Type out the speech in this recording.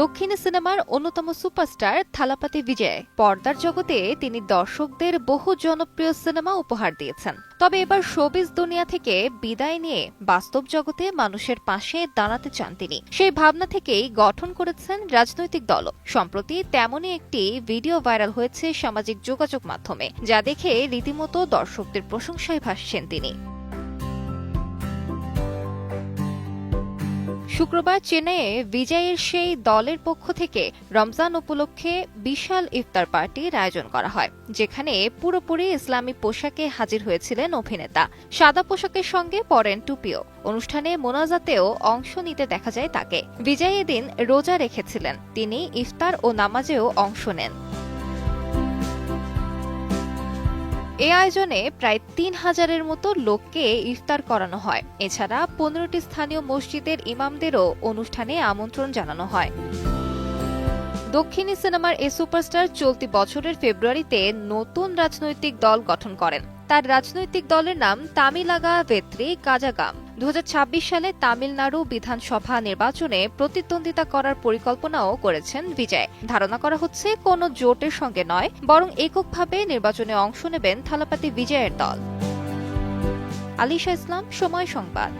দক্ষিণী সিনেমার অন্যতম সুপারস্টার থালাপাতি বিজয়। পর্দার জগতে তিনি দর্শকদের বহু জনপ্রিয় সিনেমা উপহার দিয়েছেন। তবে এবার শোবিজ দুনিয়া থেকে বিদায় নিয়ে বাস্তব জগতে মানুষের পাশে দাঁড়াতে চান তিনি। সেই ভাবনা থেকেই গঠন করেছেন রাজনৈতিক দল সম্প্রতি তেমনই একটি ভিডিও ভাইরাল হয়েছে সামাজিক যোগাযোগ মাধ্যমে, যা দেখে রীতিমতো দর্শকদের প্রশংসায় ভাসছেন তিনি। শুক্রবার চেন্নাইয়ে বিজয়ের সেই দলের পক্ষ থেকে রমজান উপলক্ষে বিশাল ইফতার পার্টির আয়োজন করা হয়, যেখানে পুরোপুরি ইসলামী পোশাকে হাজির হয়েছিলেন অভিনেতা। সাদা পোশাকের সঙ্গে পরেন টুপিও। অনুষ্ঠানে মোনাজাতেও অংশ নিতে দেখা যায় তাকে। বিজয় এদিন রোজা রেখেছিলেন। তিনি ইফতার ও নামাজেও অংশ নেন। এ আয়োজনে প্রায় তিন হাজারের মতো লোককে ইফতার করানো হয়। এছাড়া পনেরোটি স্থানীয় মসজিদের ইমামদেরও অনুষ্ঠানে আমন্ত্রণ জানানো হয়। দক্ষিণী সিনেমার এ সুপারস্টার চলতি বছরের ফেব্রুয়ারিতে নতুন রাজনৈতিক দল গঠন করেন। তার রাজনৈতিক দলের নাম তামিলাগা ভেত্রি কাজাগাম। দু হাজার ছাব্বিশ সালে তামিলনাড়ু বিধানসভা নির্বাচনে প্রতিদ্বন্দ্বিতা করার পরিকল্পনাও করেছেন বিজয়। ধারণা করা হচ্ছে কোনো জোটের সঙ্গে নয়, বরং এককভাবে নির্বাচনে অংশ নেবেন থালাপাতি বিজয়ের দল। আলিশা ইসলাম, সময় সংবাদ।